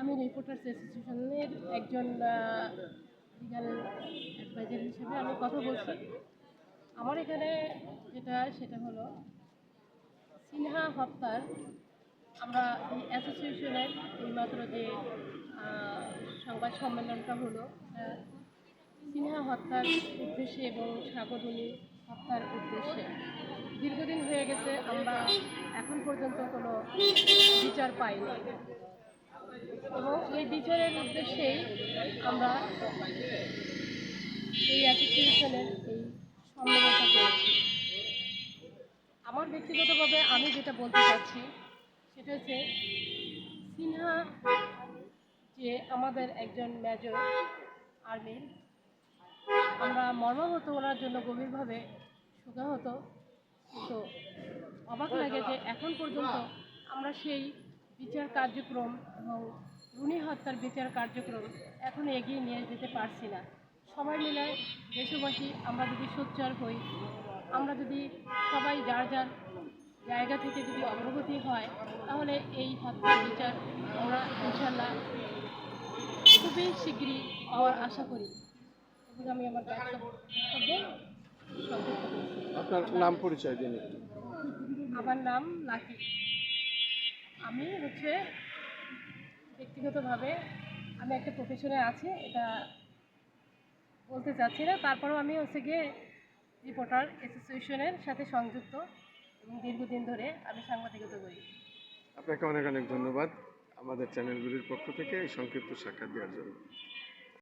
আমি রিপোর্টার্স অ্যাসোসিয়েশনের একজন লিগাল অ্যাডভাইজার হিসেবে আমি কথা বলছি। আমার এখানে যেটা সেটা হলো, সিনহা হত্যার আমরা এই অ্যাসোসিয়েশনের এইমাত্র যে সংবাদ সম্মেলনটা হলো সিনহা হত্যার উদ্দেশ্যে এবং সাগরুনি হত্যার উদ্দেশ্যে। দীর্ঘদিন হয়ে গেছে, আমরা এখন পর্যন্ত কোনো বিচার পাইনি। এই বিচারের উদ্দেশ্যেই আমরা এই অ্যাসোসিয়েশনের এই সম্মেলনটা করেছি। আমার ব্যক্তিগতভাবে আমি যেটা বলতে চাচ্ছি, সেটা হচ্ছে সিনহা যে আমাদের একজন মেজর আর্মি, আমরা মর্মাহত ওনার জন্য গভীরভাবে শোকাহত। কিন্তু অবাক লাগে যে এখন পর্যন্ত আমরা সেই বিচার কার্যক্রম এবং রুনি হত্যার বিচার কার্যক্রম এখন এগিয়ে নিয়ে যেতে পারছি না। সবাই মিলে দেশবাসী আমরা যদি সোচ্চার হই আমরা যদি সবাই যার যার জায়গা থেকে যদি অগ্রগতি হয় তাহলে এই হত্যার বিচার আমরা ইনশাল্লাহ খুবই শীঘ্রই পাওয়ার আশা করি। আমি আমার আপনার নাম পরিচয় দিন আমার নাম লাকি। আমি হচ্ছে ব্যক্তিগতভাবে আমি একটা প্রফেশনে আছি, এটা বলতে চাচ্ছি না। তারপরেও আমি হচ্ছে গিয়ে রিপোর্টার অ্যাসোসিয়েশনের সাথে সংযুক্ত এবং দীর্ঘদিন ধরে আমি সাংবাদিকতা করি। আপনাকে অনেক অনেক ধন্যবাদ আমাদের চ্যানেলগুলির পক্ষ থেকে এই সংক্ষিপ্ত সাক্ষাৎ দেওয়ার জন্য।